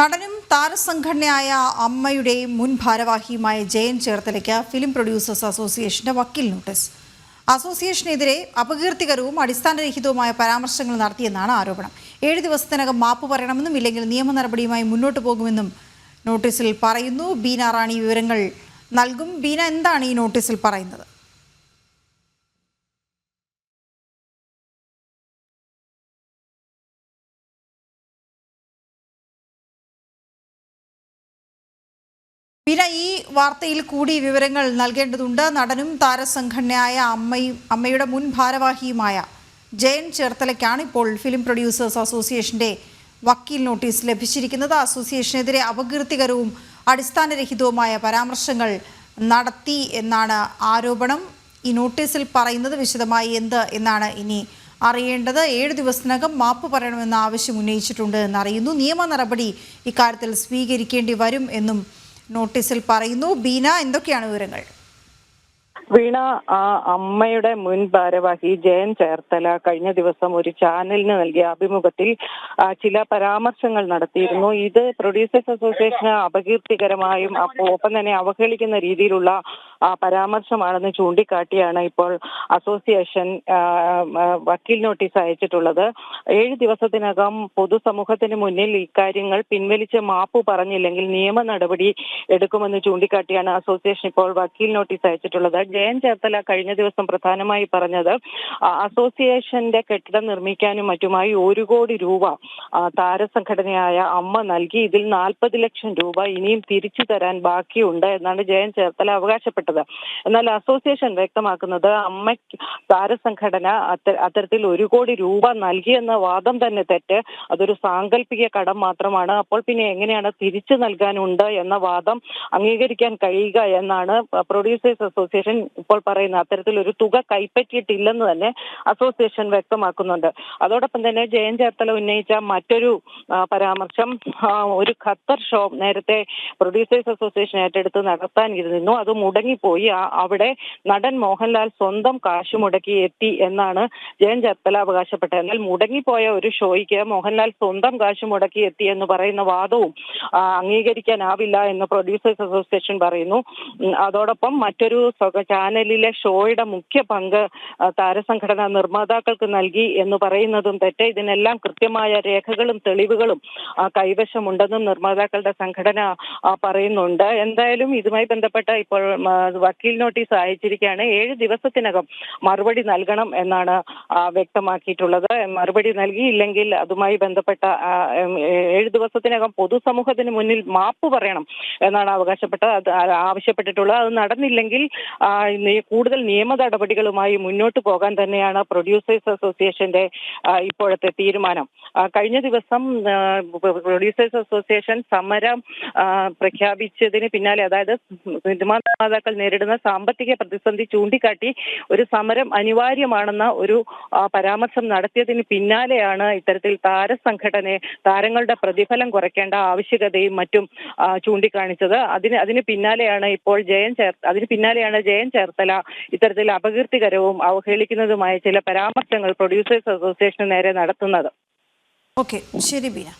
നടനും താരസംഘടനയായ അമ്മയുടെ മുൻ ഭാരവാഹിയുമായ ജയൻ ചേർത്തലയ്ക്ക് ഫിലിം പ്രൊഡ്യൂസേഴ്സ് അസോസിയേഷന്റെ വക്കീൽ നോട്ടീസ്. അസോസിയേഷനെതിരെ അപകീർത്തികരവും അടിസ്ഥാനരഹിതവുമായ പരാമർശങ്ങൾ നടത്തിയെന്നാണ് ആരോപണം. ഏഴ് ദിവസത്തിനകം മാപ്പ് പറയണമെന്നും ഇല്ലെങ്കിൽ നിയമ നടപടിയുമായി മുന്നോട്ട് പോകുമെന്നും നോട്ടീസിൽ പറയുന്നു. ബീന റാണി വിവരങ്ങൾ നൽകും. ബീന എന്താണ് ഈ നോട്ടീസിൽ പറയുന്നത്? പിന്നെ ഈ വാർത്തയിൽ കൂടി വിവരങ്ങൾ നൽകേണ്ടതുണ്ട്. നടനും താരസംഘടനയായ അമ്മയും അമ്മയുടെ മുൻ ഭാരവാഹിയുമായ ജയൻ ചേർത്തലയ്ക്കാണ് ഇപ്പോൾ ഫിലിം പ്രൊഡ്യൂസേഴ്സ് അസോസിയേഷന്റെ വക്കീൽ നോട്ടീസ് ലഭിച്ചിരിക്കുന്നത്. അസോസിയേഷനെതിരെ അപകീർത്തികരവും അടിസ്ഥാനരഹിതവുമായ പരാമർശങ്ങൾ നടത്തി എന്നാണ് ആരോപണം. ഈ നോട്ടീസിൽ പറയുന്നത് വിശദമായി എന്ത് എന്നാണ് ഇനി അറിയേണ്ടത്. ഏഴ് ദിവസത്തിനകം മാപ്പ് പറയണമെന്ന ആവശ്യം ഉന്നയിച്ചിട്ടുണ്ട് എന്നറിയുന്നു. നിയമ നടപടി ഇക്കാര്യത്തിൽ സ്വീകരിക്കേണ്ടി വരും എന്നും നോട്ടീസിൽ പറയുന്നു. ബീന എന്തൊക്കെയാണ് വിവരങ്ങൾ? വീണ ആ അമ്മയുടെ മുൻ ഭാരവാഹി ജയൻ ചേർത്തല കഴിഞ്ഞ ദിവസം ഒരു ചാനലിന് നൽകിയ അഭിമുഖത്തിൽ ചില പരാമർശങ്ങൾ നടത്തിയിരുന്നു. ഇത് പ്രൊഡ്യൂസേഴ്സ് അസോസിയേഷന് അപകീർത്തികരമായും ഒപ്പം തന്നെ അവഹേളിക്കുന്ന രീതിയിലുള്ള പരാമർശമാണെന്ന് ചൂണ്ടിക്കാട്ടിയാണ് ഇപ്പോൾ അസോസിയേഷൻ വക്കീൽ നോട്ടീസ് അയച്ചിട്ടുള്ളത്. ഏഴ് ദിവസത്തിനകം പൊതുസമൂഹത്തിന് മുന്നിൽ ഇക്കാര്യങ്ങൾ പിൻവലിച്ച് മാപ്പ് പറഞ്ഞില്ലെങ്കിൽ നിയമ നടപടി എടുക്കുമെന്ന് ചൂണ്ടിക്കാട്ടിയാണ് അസോസിയേഷൻ ഇപ്പോൾ വക്കീൽ നോട്ടീസ് അയച്ചിട്ടുള്ളത്. ജയൻ ചേർത്തല കഴിഞ്ഞ ദിവസം പ്രധാനമായി പറഞ്ഞത് അസോസിയേഷന്റെ കെട്ടിടം നിർമ്മിക്കാനും മറ്റുമായി ഒരു കോടി രൂപ താരസംഘടനയായ അമ്മ നൽകി. ഇതിൽ നാൽപ്പത് ലക്ഷം രൂപ ഇനിയും തിരിച്ചു തരാൻ ബാക്കിയുണ്ട് എന്നാണ് ജയൻ ചേർത്തല അവകാശപ്പെട്ടത്. എന്നാൽ അസോസിയേഷൻ വ്യക്തമാക്കുന്നത് അമ്മ താരസംഘടന അത്ത- അത്തരത്തിൽ ഒരു കോടി രൂപ നൽകിയെന്ന വാദം തന്നെ തെറ്റ്. അതൊരു സാങ്കല്പിക കടം മാത്രമാണ്. അപ്പോൾ പിന്നെ എങ്ങനെയാണ് തിരിച്ചു നൽകാനുണ്ട് എന്ന വാദം അംഗീകരിക്കാൻ കഴിയുക എന്നാണ് പ്രൊഡ്യൂസേഴ്സ് അസോസിയേഷൻ ഇപ്പോൾ പറയുന്നത്. അത്തരത്തിൽ ഒരു തുക കൈപ്പറ്റിയിട്ടില്ലെന്ന് തന്നെ അസോസിയേഷൻ വ്യക്തമാക്കുന്നുണ്ട്. അതോടൊപ്പം തന്നെ ജയൻ ചേർത്തല ഉന്നയിച്ച മറ്റൊരു പരാമർശം ഒരു ഖത്തർ ഷോ നേരത്തെ പ്രൊഡ്യൂസേഴ്സ് അസോസിയേഷൻ ഏറ്റെടുത്ത് നടത്താൻ ഇരുന്നു അത് മുടങ്ങിപ്പോയി ആ- അവിടെ നടൻ മോഹൻലാൽ സ്വന്തം കാശ് മുടക്കി എത്തി എന്നാണ് ജയൻ ചർത്തല അവകാശപ്പെട്ടത്. എന്നാൽ മുടങ്ങിപ്പോയ ഒരു ഷോയ്ക്ക് മോഹൻലാൽ സ്വന്തം കാശ് മുടക്കി എത്തി എന്ന് പറയുന്ന വാദവും അംഗീകരിക്കാനാവില്ല എന്ന് പ്രൊഡ്യൂസേഴ്സ് അസോസിയേഷൻ പറയുന്നു. അതോടൊപ്പം മറ്റൊരു ചാനലിലെ ഷോയുടെ മുഖ്യ പങ്ക് താരസംഘടനാ നിർമ്മാതാക്കൾക്ക് നൽകി എന്ന് പറയുന്നതും തെറ്റ്. ഇതിനെല്ലാം കൃത്യമായ രേഖകളും തെളിവുകളും കൈവശമുണ്ടെന്നും നിർമ്മാതാക്കളുടെ സംഘടന പറയുന്നുണ്ട്. എന്തായാലും ഇതുമായി ബന്ധപ്പെട്ട ഇപ്പോൾ വക്കീൽ നോട്ടീസ് അയച്ചിരിക്കുകയാണ്. ഏഴ് ദിവസത്തിനകം മറുപടി നൽകണം എന്നാണ് വ്യക്തമാക്കിയിട്ടുള്ളത്. മറുപടി നൽകിയില്ലെങ്കിൽ അതുമായി ബന്ധപ്പെട്ട ഏഴ് ദിവസത്തിനകം പൊതുസമൂഹത്തിന് മുന്നിൽ മാപ്പ് പറയണം എന്നാണ് ആ- ആവശ്യപ്പെട്ടിട്ടുള്ളത്. അത് നടന്നില്ലെങ്കിൽ കൂടുതൽ നിയമ നടപടികളുമായി മുന്നോട്ട് പോകാൻ തന്നെയാണ് പ്രൊഡ്യൂസേഴ്സ് അസോസിയേഷന്റെ ഇപ്പോഴത്തെ തീരുമാനം. കഴിഞ്ഞ ദിവസം പ്രൊഡ്യൂസേഴ്സ് അസോസിയേഷൻ സമരം പ്രഖ്യാപിച്ചതിന് പിന്നാലെ അതായത് നിർമ്മാതാക്കൾ നേരിടുന്ന സാമ്പത്തിക പ്രതിസന്ധി ചൂണ്ടിക്കാട്ടി ഒരു സമരം അനിവാര്യമാണെന്ന ഒരു പരാമർശം നടത്തിയതിന് പിന്നാലെയാണ് ഇത്തരത്തിൽ താരസംഘടനയെ താരങ്ങളുടെ പ്രതിഫലം കുറയ്ക്കേണ്ട ആവശ്യകതയും മറ്റും ചൂണ്ടിക്കാണിച്ചത്. അതിന് അതിന് പിന്നാലെയാണ് ഇപ്പോൾ ജയൻ ചേർ അതിന് പിന്നാലെയാണ് ജയൻ ചേർത്തല ഇത്തരത്തിൽ അപകീർത്തികരവും അവഹേളിക്കുന്നതുമായ ചില പരാമർശങ്ങൾ പ്രൊഡ്യൂസേഴ്സ് അസോസിയേഷന് നേരെ നടത്തുന്നത്. ഓക്കെ. ശരി ബീന.